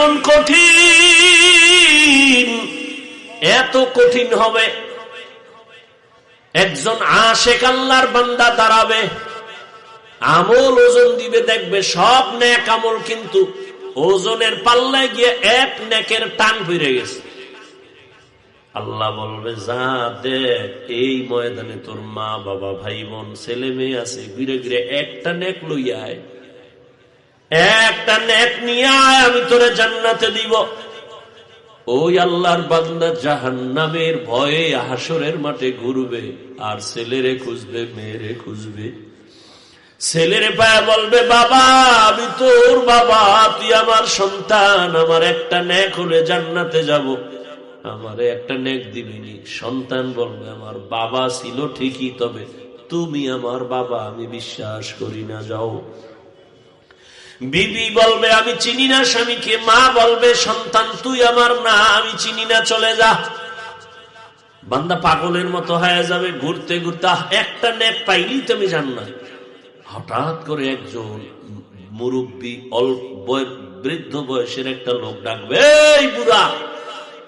এমন কঠিন, এত কঠিন হবে। একজন আশেক আল্লাহর বান্দা দাঁড়াবে, আমল ওজন দিবে, দেখবে সব ন্যাক আমল কিন্তু ওজনের পাল্লায় গিয়ে এক নেকের টান ফিরে গেছে। আল্লাহ বলবে, যা দেখ, এই ময়দানে তোর মা বাবা ভাই বোন ছেলে মেয়ে আছে, ঘিরে ঘিরে একটা নেক লইয়ায় একটা নেক নিয়ে আমি তোরে জান্নাতে দিব। ওই আল্লাহর বান্দা জাহান নামের ভয়ে হাসরের মাঠে ঘুরবে, আর ছেলেরে খুঁজবে, মেয়েরে খুঁজবে। ছেলের পায়ে বলবে, বাবা, আমি তোর বাবা, তুই আমার সন্তান, আমার একটা নেক হলে জান্নাতে যাব। আমারে একটা নেক দিবিনি সন্তান বলবে, আমার বাবা ছিল ঠিকই, তবে তুমি আমার বাবা, আমি বিশ্বাস করি না, যাও। বিবি বলবে, আমি চিনি না স্বামীকে। মা বলবে, সন্তান, তুই আমার না আমি চিনি না, চলে যা। বান্দা পাগলের মতো হয়ে যাবে ঘুরতে ঘুরতে। একটা নেক পাইলি তুমি জান না। হঠাৎ করে একজন মুরব্বী অল্প বৃদ্ধ বয়সের একটা লোক ডাকবে, এই বুড়া,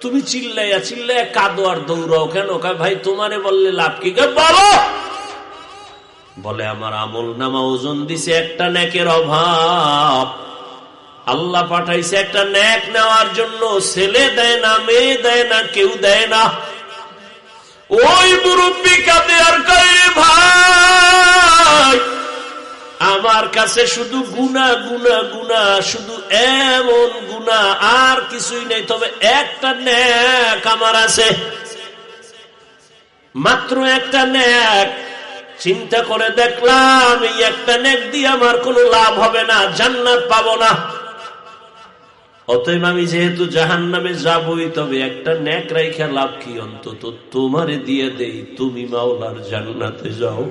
তুমি চিল্লাইয়া চিল্লাইয়া কাদো আর দৌড়াও কেন? ভাই, তোমারে বললে লাভ কি? বলো! বলে, আমার আমল নামা ওজন দিছে একটা ন্যাকের অভাব। আল্লাহ পাঠাইছে একটা নেক নেওয়ার জন্য। ছেলে দেয় না, মেয়ে দেয় না, কেউ দেয় না। ওই মুরব্বী কাঁদে, আর কয়ে ভাই, আমার কাছে শুধু গুনা গুনা গুনা শুধু এমন গুনা আর কিছুই নেই, তবে একটা ন্যাক আমার আছে। মাত্র একটা ন্যাক চিন্তা করে দেখলাম, এই একটা নেক দিয়ে আমার কোনো লাভ হবে না, জান্নাত পাবো না। অতএব আমি যেহেতু জাহান নামে যাবই, তবে একটা ন্যাক রাইখা লাভ কি অন্তত তোমারে দিয়ে দেই, তুমি মাওলার জান্নাতে যাও।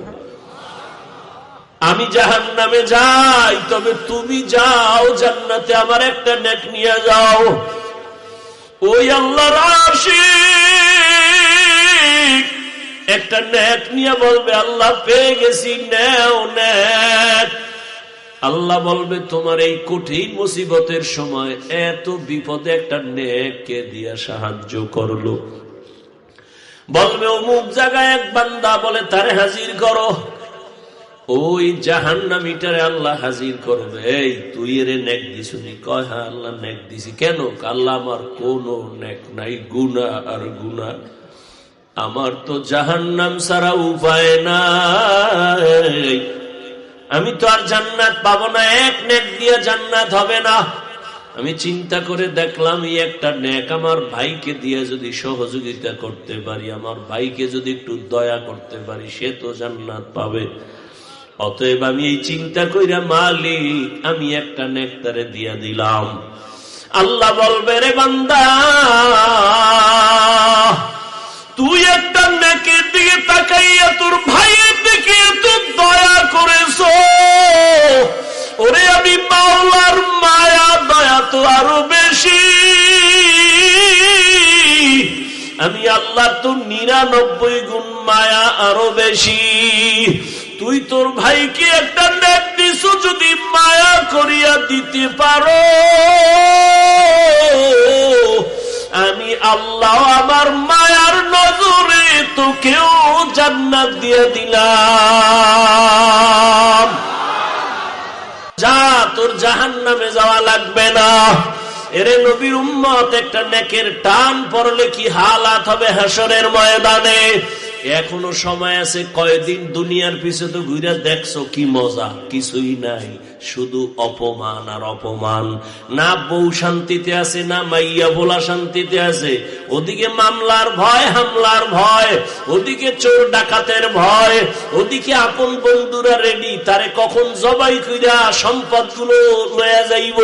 আমি জাহান নামে যাই, তবে তুমি যাও, জান্নাতে আমার একটা নেক নিয়ে যাও। ওই আল্লাহর আশিক একটা নেক নিয়ে বলবে, আল্লাহ পেয়ে গেছি, নেও নেক আল্লাহ বলবে, তোমার এই কঠিন মুসিবতের সময় এত বিপদে একটা নেককে দিয়া সাহায্য করল। বলবে, অমুক জায়গায় এক বান্দা বলে, তারে হাজির করো। ওই জাহান নামিটারে আল্লাহ হাজির করবে। এই, তুই এর নেক দিসুনি কয় হ্যাঁ আল্লাহ নেক দিছি। কেন? আল্লাহ আমার কোন নেক নাই গুনা আর গুনা আমার তো জাহান নাম সারা উপায় নাই। আমি তো আর জান্নাত পাবো না, এক নেক দিয়ে জান্নাত হবে না। আমি চিন্তা করে দেখলাম, এই একটা নেক আমার ভাইকে দিয়ে যদি সহযোগিতা করতে পারি, আমার ভাইকে যদি একটু দয়া করতে পারি, সে তো জান্নাত পাবে। অতএব আমি এই চিন্তা কইরা, মালিক, আমি একটা নেকতারে দিয়া দিলাম। আল্লাহ বলবে, রে বান্দা তুই একটা নেকের দিকে তাকাইয়া তোর ভাইয়ের দিকে তোর দয়া করেছ। ওরে আমি মাওলার মায়া, দয়া তো আরও বেশি। আমি আল্লাহ তো নিরানব্বই গুণ মায়া আরও বেশি। তুই তোর ভাইকে একটা নেক দিস যদি মায়া করিয়া দিতে পারো। আমি আল্লাহ আমার মায়ার নজরে তোকেও জান্নাত দিয়ে দিলাম। যা তোর জাহান নামে যাওয়া লাগবে না। এরে নবীর উম্মত একটা নেকের টান পড়লে কি হালাত হবে হাসরের ময়দানে? এখনও সময় আছে, কয়দিন দুনিয়ার পিছে তো ঘুরে দেখছ কি মজা? কিছুই নাই, শুধু অপমান আর অপমান। না বউ শান্তিতে আছে, না মাইয়া ভোলা শান্তিতে আছে। ওদিকে মামলার ভয়, হামলার ভয়। ওদিকে চোর ডাকাতের ভয়। ওদিকে আপন বন্ধুরা রেডি তারে কখন জবাই কইরা সম্পদগুলো লয়া যাইব?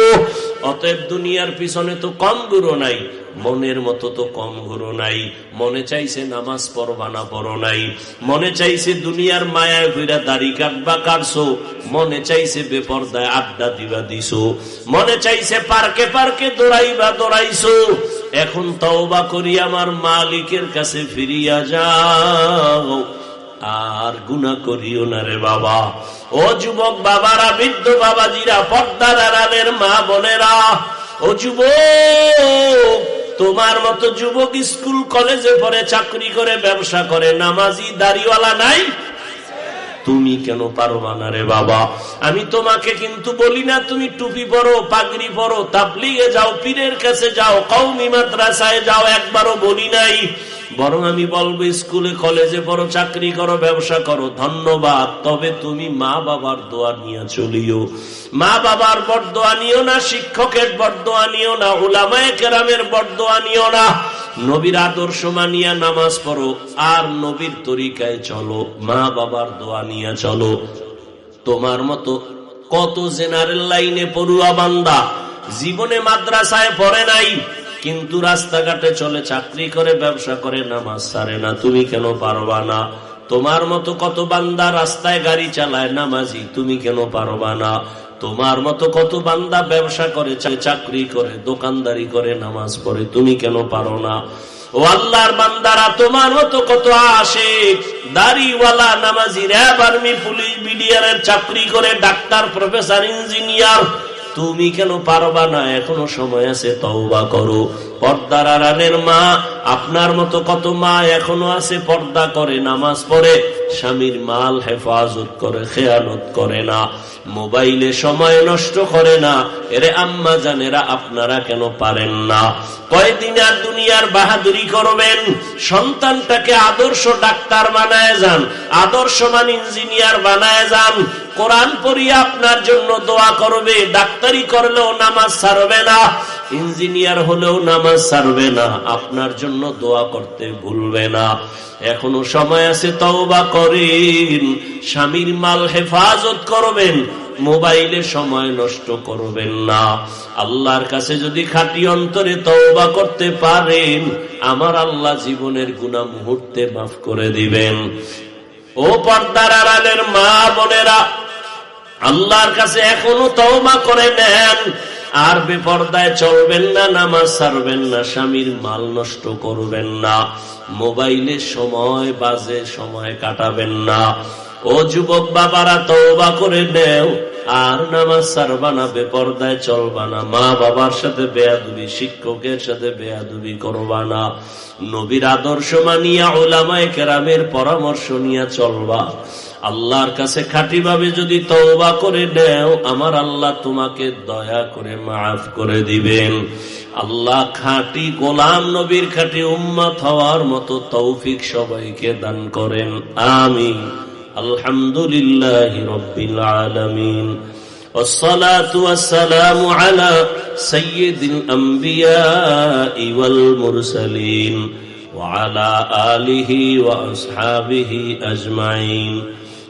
অতএব দুনিয়ার পিছনে তো কম গুরু নাই। মনের মতো তো কম ঘুরো নাই। মনে চাইছে নামাজ পড়বা না পড়ো নাই। মনে চাইছে দুনিয়ার মায়া ঘুরা দাড়ি কাটবা কাটছো। মনে চাইছে বেপর্দায় আড্ডা দিবা দিছো। মনে চাইছে পার্কে পার্কে দৌড়াইবা দৌড়াইছো। এখন তওবা করি আমার মালিকের কাছে ফিরিয়া যাও। আর গুণা করিও না রে বাবা। ও যুবক বাবারা, বৃদ্ধ বাবাজিরা পর্দার আড়ালের মা বোনেরা, ও যুব তোমার মতো যুবক স্কুল, কলেজে পড়ে চাকরি করে, ব্যবসা করে, নামাজি, দাড়িওয়ালা নাই? তুমি কেন পারবা না রে বাবা? আমি তোমাকে কিন্তু বলি না, তুমি টুপি পরো, পাগড়ি পরো, তাবলিগে যাও, পীরের কাছে যাও কৌমি মাদ্রাসায় যাও, একবারও বলি নাই। বরং আমি বলব, স্কুলে, কলেজে পড়ো, চাকরি করো, ব্যবসা করো, ধন্যবাদ। তবে তুমি মা বাবার দোয়া নিয়ে চলিও। মা বাবার বরদোয়া নিও না, শিক্ষকের বরদোয়া নিও না ওলামায় কেরামের বরদোয়া নিও না। নবীর আদর্শ মানিয়া নামাজ পড়ো, আর নবীর তরিকায় চলো, মা বাবার দোয়া নিয়ে চলো। তোমার মতো কত জেনারেল লাইনে পড়ুয়া বান্দা, জীবনে মাদ্রাসায় পড়ে নাই কিন্তু রাস্তাঘাটে চলে, চাকরি করে, ব্যবসা করে, নামাজ সারে না। তুমি কেন পারবা না? তোমার মতো কত বান্দা রাস্তায় গাড়ি চালায়, নামাজি, তুমি কেন পারবা না? তোমার মতো কত বান্দা ব্যবসা করে, চাকরি করে দোকানদারি করে, নামাজ পড়ে, তুমি কেন পারো না? ও আল্লাহর বান্দারা, তোমার মতো কত আসে দাড়িওয়ালা, নামাজি, র্যাব আর্মি, পুলিশ বিডিআর চাকরি করে, ডাক্তার, প্রফেসর, ইঞ্জিনিয়ার তুমি কেন পারবা না? এখনও সময় আছে, তওবা করো। পর্দার আড়ালের মা, আপনার মতো কত মা এখনও আছে, পর্দা করে, নামাজ পড়ে। স্বামীর মাল হেফাজত করে, খেয়ানত করে না। মোবাইলে সময় নষ্ট করে না। এরে আম্মা জানেরা, আপনারা কেন পারেন না? কয়দিন আর দুনিয়ার বাহাদুরি করবেন? সন্তানটাকে আদর্শ ডাক্তার বানায় যান আদর্শমান ইঞ্জিনিয়ার বানায় যান। কোরআন পড়িয়ে আপনার জন্য দোয়া করবে, ডাক্তারি করলেও নামাজ ছাড়বে না, ইঞ্জিনিয়ার হলেও নামাজ ছাড়বে না, আপনার জন্য দোয়া করতে ভুলবে না। এখনও সময় আছে, তওবা করেন, স্বামীর মাল হেফাজত করবেন, মোবাইলে সময় নষ্ট করবেন না। আল্লাহর কাছে যদি খাটি অন্তরে তওবা করতে পারেন, আমার আল্লাহ জীবনের গুণা মুহূর্তে মাফ করে দিবেন। ও পর্দার আড়ালের মা বোনেরা আল্লাহর কাছে এখনও তওবা করে নেন। আর বেপর্দায় চলবেন না, নামাজ ছাড়বেন না, স্বামীর মাল নষ্ট করবেন না, মোবাইলে সময় বাজে সময় কাটাবেন না। ও যুবক বাবারা, তওবা করে নেও। আর নামাজ সারবা না বেপর্দায় চলবা না। মা বাবার সাথে বেয়াদুবি, শিক্ষকের সাথে বেয়াদুবি করবা না। নবীর আদর্শ মানিয়া ওলামায় কেরামের পরামর্শ নিয়ে চলবা। আল্লাহর কাছে খাটি ভাবে যদি তওবা করে নেও আমার আল্লাহ তোমাকে দয়া করে মাফ করে দিবেন আল্লাহ খাঁটি গোলাম নবীর খাঁটি উম্মত হওয়ার মতো তৌফিক সবাইকে দান করেন আমি আলহামদুলিল্লাহ রব্বিল আলমিন والصلاة والسلام على سيد الأنبياء والمرسلين وعلى آله وأصحابه أجمعين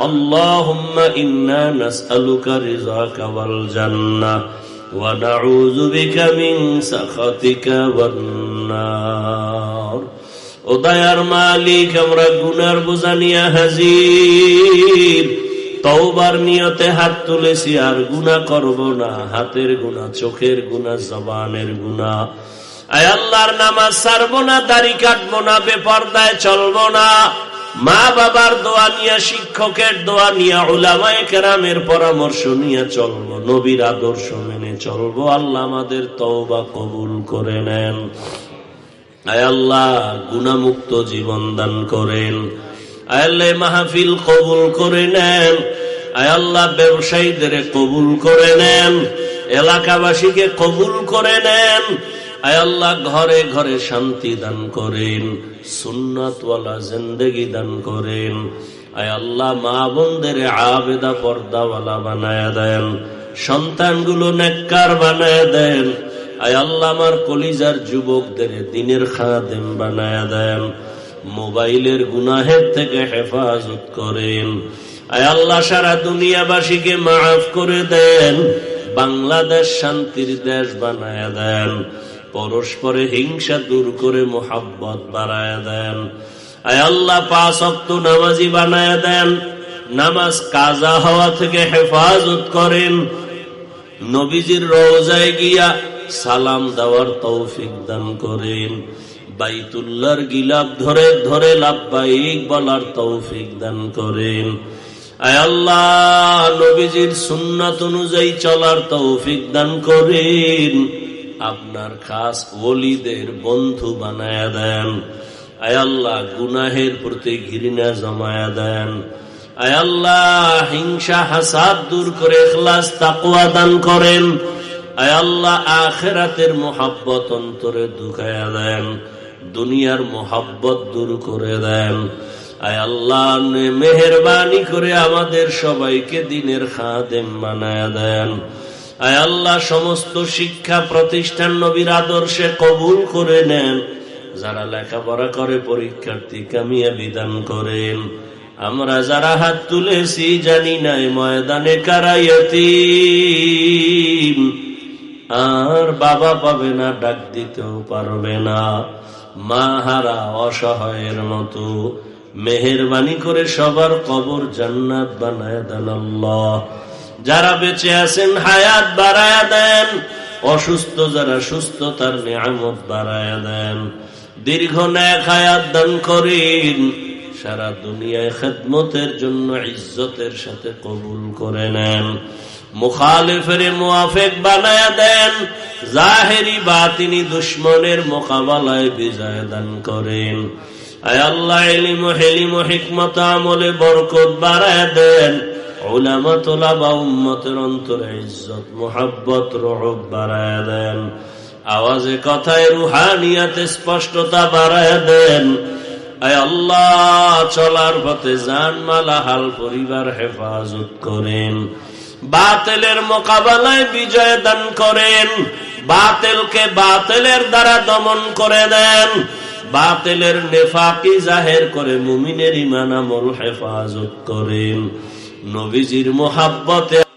اللهم إنا نسألك رزاك والجنة ونعوذ بك من سخطك والنار ও দয়ার মালিক আমরা গুনার বোঝানিয়া হাজির তওবার নিয়তে হাত তুলেছি আর গুণা করব না হাতের গুণা চোখের গুণা জবানের গুণা আয় আল্লাহর নামাজ সারবো না দাড়ি কাটবো না বেপর্দায় চলবো না মা বাবার দোয়া নিয়ে, শিক্ষকের দোয়া নিয়ে ওলামায় কেরামের পরামর্শ নিয়ে চলবো, নবীর আদর্শ মেনে চলবো। আল্লাহ আমাদের তওবা কবুল করে নেন। আল্লাহ গুণামুক্ত জীবন দান করেন। আয়াল্লাহ মাহফিল কবুল করে নেন। আয় আল্লাহ ব্যবসায়ীদের কবুল করে নেন। এলাকাবাসীকে কবুল করে নেন। আল্লাহ, ঘরে ঘরে শান্তি দান করেন, সুন্নাতওয়ালা জিন্দগি দান করেন। আয় আল্লাহ, মা বোনদের আবেদা পর্দাওয়ালা বানায় দেন, সন্তানগুলো নেককার বানায় দেন। আয় আল্লাহ, আমার কলিজার যুবকদের দিনের খাদেম বানায় দেন, মোবাইলের গুনাহের থেকে হেফাজত করেন। আয় আল্লাহ, সারা দুনিয়াবাসীকে মাফ করে দেন, বাংলাদেশ শান্তির দেশ বানায় দেন। পরস্পরে হিংসা দূর করে মোহাব্বত বাড়ায় দেন। আয় আল্লাহ, পাঁচ অক্ত নামাজি বানায় দেন। নামাজ কাজা হওয়া থেকে হেফাজত করেন। নবীজির রোজায় গিয়া সালাম দেওয়ার তৌফিক দান করেন। বাইতুল্লার গিলাপ ধরে ধরে লাভবাহিক বলার তৌফিক দান করেন। আল্লাহ, নবীজির সুন্নাত অনুযায়ী চলার তৌফিক দান করেন। আপনার খাস ওলিদের বন্ধু বানায়া দেন। আয় আল্লাহ, গুনাহের প্রতি ঘৃণা জমায়া দেন। আয় আল্লাহ, হিংসা, হাসাদ দূর করে এখলাস তাকওয়া দান করেন। আয় আল্লাহ, আখেরাতের মোহাব্বত অন্তরে দুখায়া দেন। দুনিয়ার মোহাব্বত দূর করে দেন। আয় আল্লাহ মেহরবানি করে আমাদের সবাইকে দিনের খাদেম বানায় দেন। আল্লাহ, সমস্ত শিক্ষা প্রতিষ্ঠান নবীর আদর্শে কবুল করে নেন। যারা লেখাপড়া করে, পরীক্ষার্থী কামিয়া বিধান করেন। আমরা যারা হাত তুলেছি, জানি নাই ময়দানে কারাইয়তি আর বাবা পাবে না, ডাক দিতেও পারবে না। মা হারা অসহায়ের মতো। মেহরবানি করে সবার কবর জান্নাত বানায় দেন আল্লাহ। যারা বেঁচে আছেন, হায়াত বাড়ায় দেন। অসুস্থ যারা সুস্থ, তার নিয়ামত বাড়ায় দেন। দীর্ঘ ন্যাক হায়াত দান করেন। সারা দুনিয়ায় খেদমতের জন্য ইজ্জতের সাথে কবুল করে নেন। মুখালিফের মুআফেক বানায় দেন। জাহেরি বা তিনি দুশ্মনের মোকাবেলায় বিজয় দান করেন। আয় আল্লাহ, এলিম হেলিম হিকমত আমলে বরকত বাড়ায় দেন। মোহাব্বত দেন। আওয়াজে কথায় রুহানিয়াতে স্পষ্টতা বাড়ায় দেন। চলার পথে জান মালা হাল পরিবার হেফাজত করেন। বাতেলের মোকাবেলায় বিজয় দান করেন। বাতেলকে বাতেলের দ্বারা দমন করে দেন। বাতেলের নেফাকি জাহের করে মুমিনের ইমান আমল হেফাজত করেন। নবীজির মোহাব্বতে